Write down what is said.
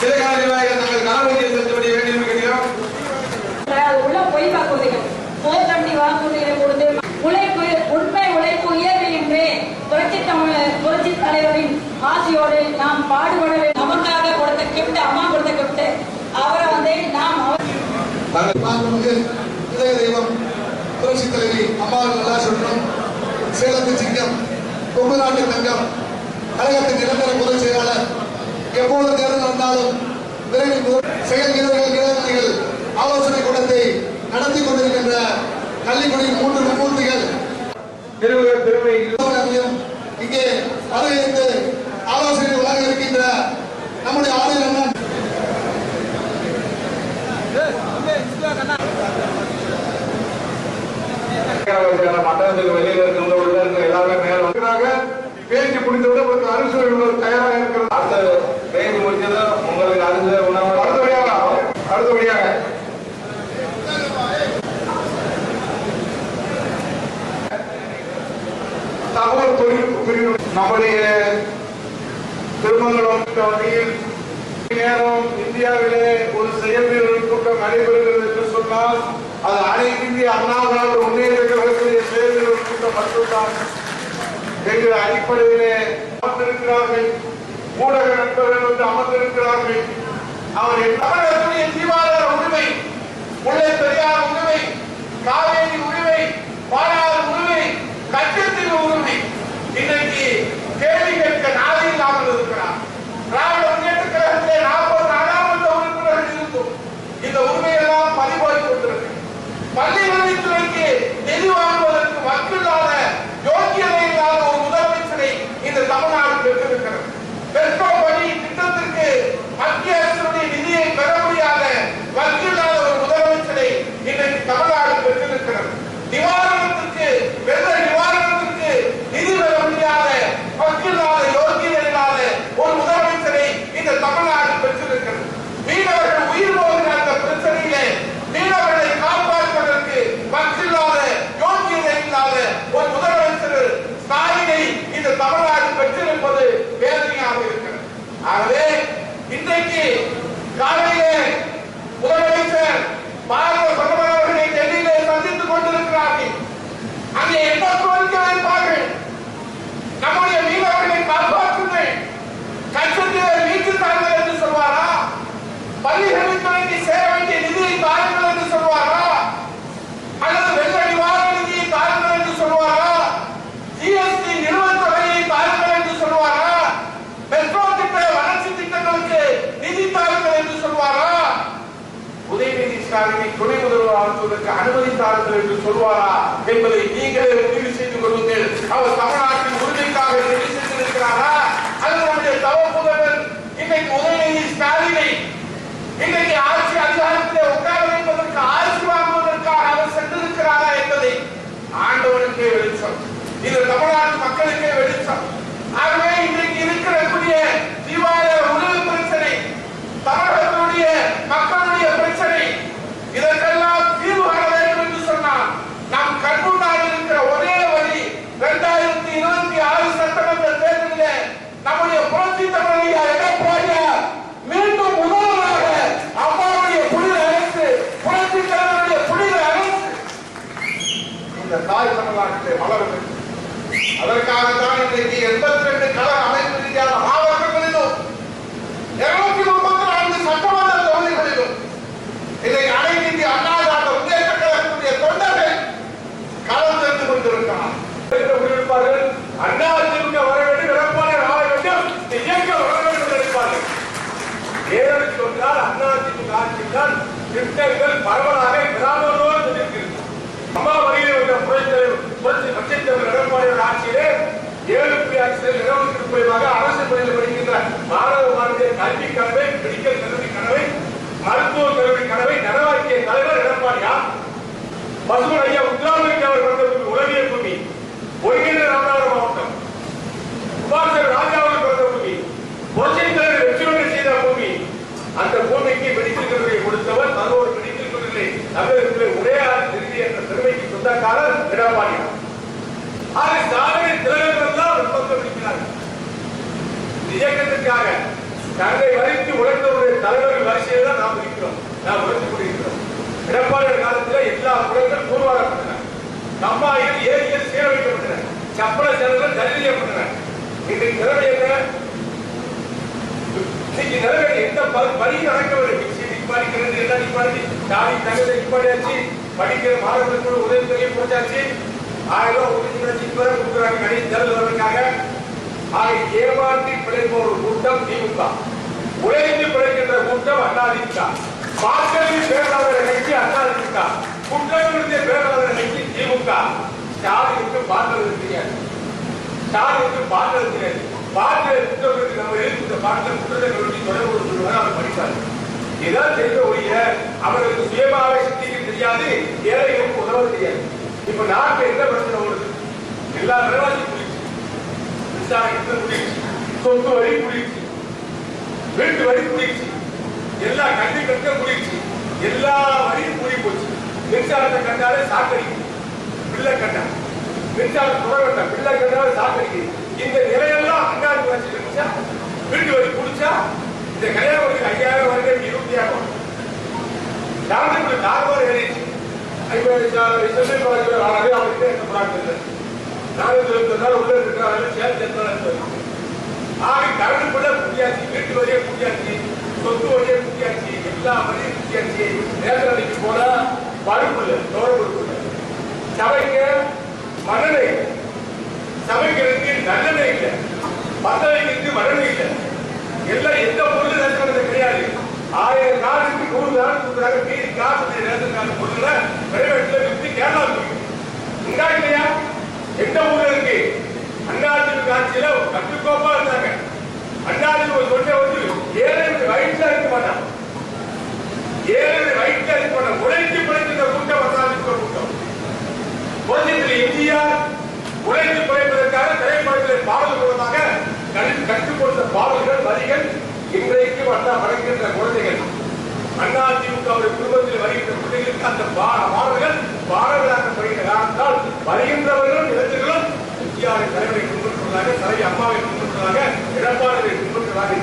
சில கால நிர்வாகிகள் தங்கள் கடமையை செலுத்தபடி வேண்டும் கேட்கிறோம் அது உள்ள பொய் வாக்குறுதிகள். போர்க்கண்டி வாக்குறுதிகளை கொடுத்து உழைப்பு உண்மை உழைப்பு உயர்வின்றி புரட்சி தமிழர் புரட்சி தலைவரின் ஆசையோடு நாம் பாடுபட வேண்டும். நமக்காக கொடுத்த கிஃப்ட் அம்மா கொடுத்த கிஃப்ட் அவரை வந்து நாம் இதய தெய்வம் புரட்சி தலைவி நல்லாசுடனும் சேலத்து சிங்கம் கொங்கு நாட்டு தங்கம் கழகத்தின் நிரந்தர பொதுச் செயலாளர் எப்போது தேர்தல் நடந்தாலும் விரைவில் செயல் வீரர்கள் இளைஞர்கள் ஆலோசனை கூட்டத்தை நடத்தி கொண்டிருக்கின்ற கள்ளிக்குடியின் மூன்று மும்மூர்த்திகள் இங்கே வருகையிட்டு ஆலோசனை வழங்க இருக்கின்ற நம்முடைய ஆளுநர் அண்ணன். மண்டலத்துக்கு வெளியில இருக்கிறவங்க பேச்சு முடிந்தவுடன் ஒரு அரிசி உணவு தயாராக இருக்கிறது. அடுத்த பேச்சு முடிஞ்சதும் உங்களுக்கு அரிசி உணவு அடுத்தபடியாக அடுத்தபடியாக தகவல் பிரிவு நம்முடைய திருமங்கலம் வகையில் நேரம் இந்தியாவிலே ஒரு செயல் வீரர் கூட்டம் நடைபெறுகிறது என்று சொன்னால் அது அனைத்து இந்திய அண்ணா திராவிட முன்னேற்ற கழகத்துடைய செயல் வீரர் கூட்டம் மட்டும்தான். என்கிற அடிப்படையிலே அமர்ந்திருக்கிறார்கள். ஊடக நண்பர்கள் வந்து அமர்ந்திருக்கிறார்கள். அவர் தமிழகத்துடைய ஜீவாதார உரிமை முல்லை பெரியார் உரிமை காவேரி உரிமை பாலாறு உரிமை கச்சத்தீவு உரிமை. இன்றைக்கு கேள்வி கேட்க நாளை இல்லாமல் இருக்கிறார் சொல்வாரா என்பதை நீங்களே முடிவு செய்து கொள்ளுங்கள். அவர் தமிழ்நாட்டின் உரிமைக்காக தெரிவு செய்திருக்கிறாரா? அல்லது நம்முடைய தவ முதல்வர் இன்றைக்கு உதயநிதி ஸ்டாலினை இன்னைக்கு ஆட்சி அதிகாரத்திலே உட்கார வைப்பதற்கு ஆட்சி வாங்குவதற்காக அவர் சென்றிருக்கிறாரா என்பதை ஆண்டவனுக்கே வெளிச்சம். இது தமிழ்நாட்டு மக்களுக்கு இயக்கத்திற்காக தன்னை வரைத்து உழைத்தவருடைய தலைவர்கள் வரிசையில் தான் நாம் இருக்கிறோம். நாம் உழைத்து கொண்டிருக்கிறோம். எடப்பாடியார் காலத்தில் எல்லா குழந்தைகள் உருவாக்கப்பட்டன நம்மாய்கள் ஏரியில் சீரமைக்கப்பட்டன. சப்பள செலவுகள் சரி செய்யப்பட்டன இன்றைக்கு நிறைவேற்ற இன்னைக்கு நிறைவேற்ற எந்த பணி நடக்கவில்லை. மிக்சி நிப்பாடிக்கிறது எல்லாம் நிப்பாடி தாடி தங்கத்தை நிப்பாடியாச்சு படிக்கிற மாணவர்களுக்கு உதவி தொகை போட்டாச்சு ஆயிரம் ரூபாய் ஒதுக்கி இப்பதான் கொடுக்குறாங்க. கடைசி தேர்தல் வர்றதுக்காக ஆக ஏமாற்றி பிழைப்போர் ஒரு கூட்டம் திமுக. உழைந்து பிழைக்கின்ற கூட்டம் அதிமுக வாக்களித்து பேராளர் நிகழ்ச்சி அதிமுக குற்றவிருந்த பேராளர் நிகழ்ச்சி திமுக. ஸ்டாலினுக்கு பார்த்தது தெரியாது. ஸ்டாலினுக்கு பார்த்தது தெரியாது. பார்த்து குற்றவிற்கு நம்ம எழுதி இந்த பார்த்த குற்றத்தை கல்வி தொடர்பு சொல்லுவாங்க அவர் படிப்பார். இதான் தெரிந்த ஒழிய அவர்களுக்கு சுயமாவே சிந்திக்க தெரியாது ஏழைகளுக்கு உதவ தெரியாது. இப்ப நாட்டு எந்த பிரச்சனை ஓடுது? எல்லா நிர்வாகிக்கும் குளிச்சு மின்சாரத்தை குளிச்சு சொத்து வரி குளிச்சு வீட்டு வரி குளிச்சு எல்லா கல்வி கட்ட குளிச்சு எல்லா வரியும் கூடி போச்சு மின்சாரத்தை கண்டாலே சாக்கடிக்கும் பிள்ளை கட்டா மின்சாரம் துறை வேண்டாம் பிள்ளை கண்டாலே சாக்கடிக்குது இந்த நிலையெல்லாம் அங்காடி வச்சு இருந்துச்சா வீட்டு வரி குடிச்சா இந்த கல்யாணம் ஐயாயிரம் வரைக்கும் இருபத்தி ஆகும் டாக்டருக்கு தார்வார் ஏறிச்சு ஐம்பது சென்னை காலேஜ் ஆனது அவருக்கு என்ன ப்ராப்ளம் நானூத்தி இருபத்தி நாள் உள்ள இருக்கிறாங்க சேர்த்து எத்தனை ஆக கரண்ட் வீட்டு வரியே குடியாச்சு சொத்து வரியே குடியாச்சு எல்லா வரியும் குடியாச்சு. நேரத்தில் போனா பருப்பு இல்லை தோற மரணை இல்லை. சபைக்கு இல்லை. பத்தவைக்கு இல்லை. எல்லாம் எந்த பொருள் கிடையாது. ஆயிரம் காசுக்கு நூறு காசு கொடுக்குறாங்க மீதி காசு ரேஷன் கார்டு பொருள்ல பிரைவேட்ல வித்து கேரளா உண்டா இல்லையா? எந்த ஊர்ல இருக்கு? அண்ணாதிமுக ஆட்சியில கட்டுக்கோப்பா இருந்தாங்க. அண்ணாதிமுக சொன்ன வந்து ஏழு வயிற்றுல இருக்க மாட்டான் ஏழு வயிற்றுல இருக்க மாட்டான் உழைத்து பிழைக்கிற கூட்டம் அண்ணாதிமுக கூட்டம். புரட்சித்தில் எம்ஜிஆர் உழைத்து பிழைப்பதற்காக திரைப்படத்தில் பாடல் மூலமாக கற்றுக் கொடுத்த பாடல்கள் வரிகள் இன்றைக்கு அண்ணா வழங்குகின்ற குழந்தைகள். அண்ணா திமுக அவருடைய குடும்பத்தில் வருகின்ற குழந்தைகளுக்கு அந்த பா- பாடல்கள் பாடல்களாக்கப்படுகின்ற காரணத்தால் வருகின்ற இளைஞர்களும் தலைவரை பின்பற்றுவதாக தலைவி அம்மாவை பின்பற்றுவதாக எடப்பாடியை பின்பற்றுவதாக